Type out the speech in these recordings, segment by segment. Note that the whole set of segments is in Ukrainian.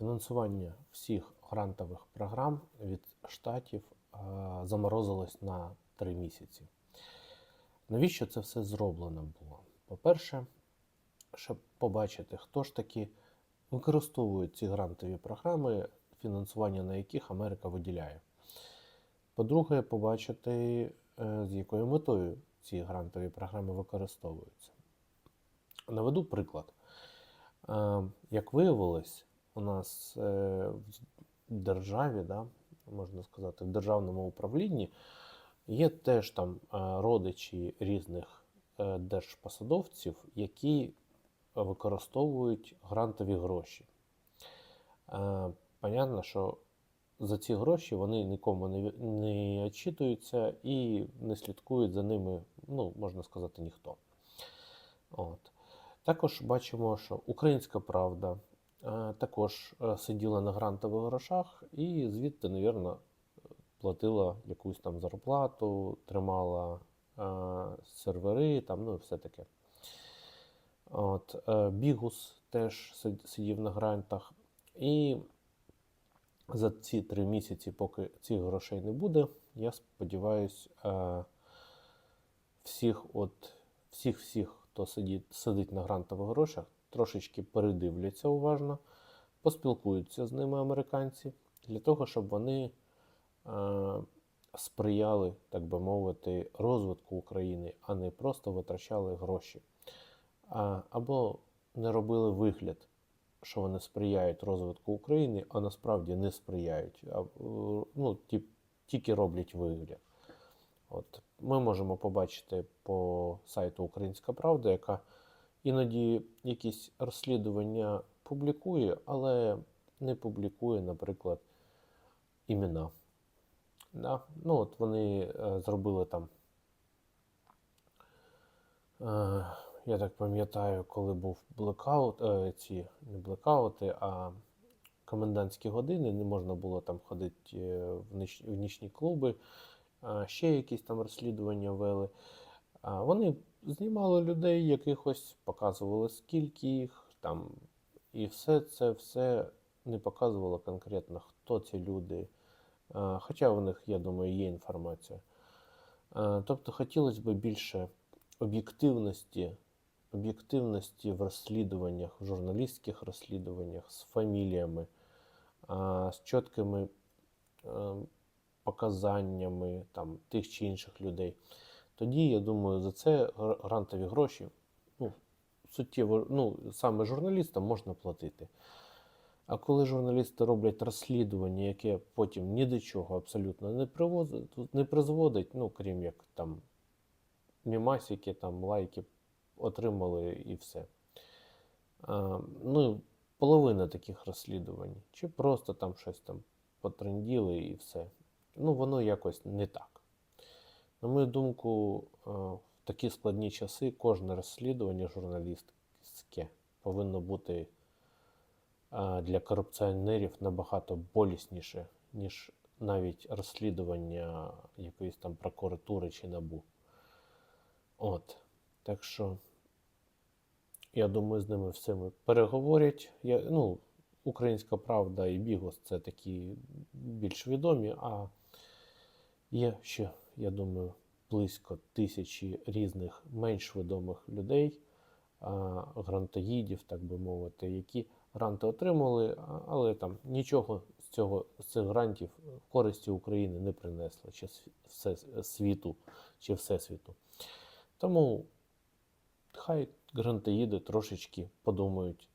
Фінансування всіх грантових програм від штатів е, заморозилось на три місяці. Навіщо це все зроблено було? По-перше, щоб побачити, хто ж таки використовує ці грантові програми, фінансування на яких Америка виділяє. По-друге, побачити, е, з якою метою ці грантові програми використовуються. Наведу приклад. Е, Як виявилось, у нас е, в державі, да, можна сказати, в державному управлінні є теж там е, родичі різних е, держпосадовців, які використовують грантові гроші. Понятно, що за ці гроші вони нікому не, не відчитуються і не слідкують за ними, ну, можна сказати, ніхто. От. Також бачимо, що Українська Правда також е, сиділа на грантових грошах і звідти, навірно, платила якусь там зарплату, тримала е, сервери, там, ну і все таке. От, е, Бігус теж сидів на грантах. І за ці три місяці, поки цих грошей не буде, я сподіваюся, е, всіх, от, всіх, всіх, хто сидить, сидить на грантових грошах, трошечки передивляться уважно, поспілкуються з ними американці, для того, щоб вони е, сприяли, так би мовити, розвитку України, а не просто витрачали гроші. А, або не робили вигляд, що вони сприяють розвитку України, а насправді не сприяють. А, е, ну, ті, тільки роблять вигляд. От. Ми можемо побачити по сайту Українська Правда, яка іноді якісь розслідування публікує, але не публікує, наприклад, імена. Да? Ну, от вони е, зробили там. Е, я так пам'ятаю, коли був блекаут, е, ці не блекаути, а комендантські години, не можна було там ходити в, нічні клуби, ще якісь там розслідування вели. Вони знімали людей якихось, показували скільки їх там, і все це все не показувало конкретно, хто ці люди. Хоча в них, я думаю, є інформація. Тобто хотілося б більше об'єктивності, об'єктивності в розслідуваннях, в журналістських розслідуваннях з фаміліями, з чіткими е, показаннями там, тих чи інших людей. Тоді, я думаю, за це грантові гроші ну, суттєво, ну, саме журналістам можна платити. А коли журналісти роблять розслідування, яке потім ні до чого абсолютно не привозить, не призводить, ну крім як там мімасики, там лайки отримали і все. А, ну, половина таких розслідувань. Чи просто там щось там потренділи і все. Ну, воно якось не так. На мою думку, е, в такі складні часи кожне розслідування журналістське повинно бути е, для корупціонерів набагато болісніше, ніж навіть розслідування якоїсь там прокуратури чи набу. От. Так що, я думаю, з ними всіми переговорять. Я, ну, Українська Правда і Бігос це такі більш відомі, а є ще, я думаю, близько тисячі різних менш відомих людей, грантоїдів, так би мовити, які гранти отримали, але там нічого з цього з цих грантів користі України не принесли, чи все світу, чи всесвіту. Тому хай грантоїди трошечки подумають,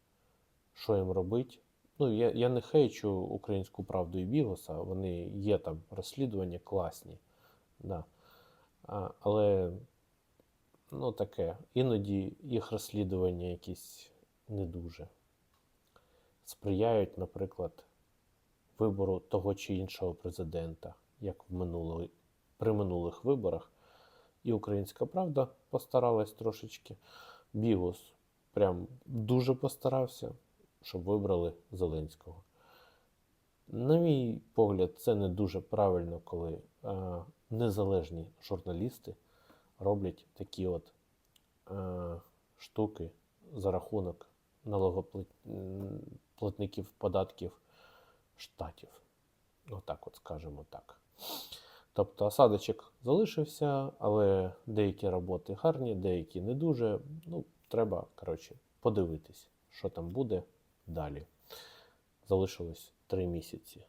що їм робити. Ну, я, я не хейчу українську правду і Бігоса, вони є там розслідування класні. Да. А, але ну таке, іноді їх розслідування якісь не дуже сприяють, наприклад, вибору того чи іншого президента, як в минулої, при минулих виборах. І Українська Правда постаралась трошечки. Бігус прям дуже постарався, щоб вибрали Зеленського. На мій погляд, це не дуже правильно, коли незалежні журналісти роблять такі от е, штуки за рахунок налогоплат... м, платників податків штатів. Отак, от скажемо так. Тобто осадочок залишився, але деякі роботи гарні, деякі не дуже. Ну, треба, коротше, подивитись, що там буде далі. Залишилось три місяці